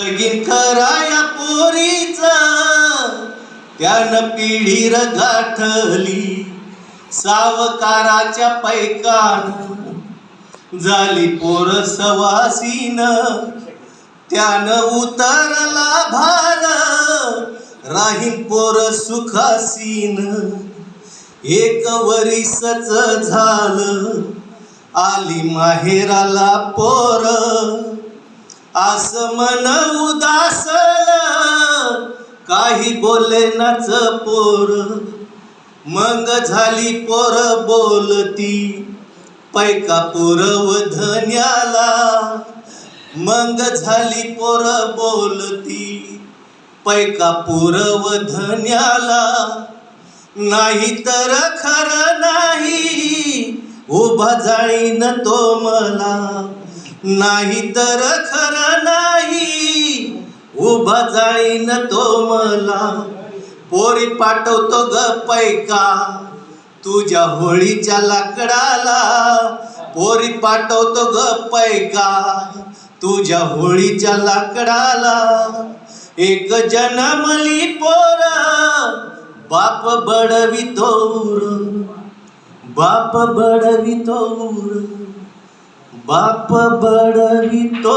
लगीन कराया पोरीच. त्यानं पिढी गाठली सावकाराच्या पैकान झाली पोर सवासीन. त्यानं उतरला भार. राहीन पोर सुखासीन. एक वरीसच झालं. आली माहेराला पोर. असं मन काही काही बोलेनाच पोर मग झाली पोर बोलती पैका पुरव धन्याला मग झाली पोर बोलती पैका पुरव धन्याला नाही तर खरं नाही उभा जाईन तो मला. नाही तर खर नाही. उभा जाईन तो मला. पोरी पाठवतो ग पैका. तुझ्या होळीच्या लाकडाला. पोरी पाठवतो ग पैका. तुझ्या होळीच्या लाकडाला. एक जनमली पोर. बाप बडवितोर बाप बडवितोर बाप बडवितो.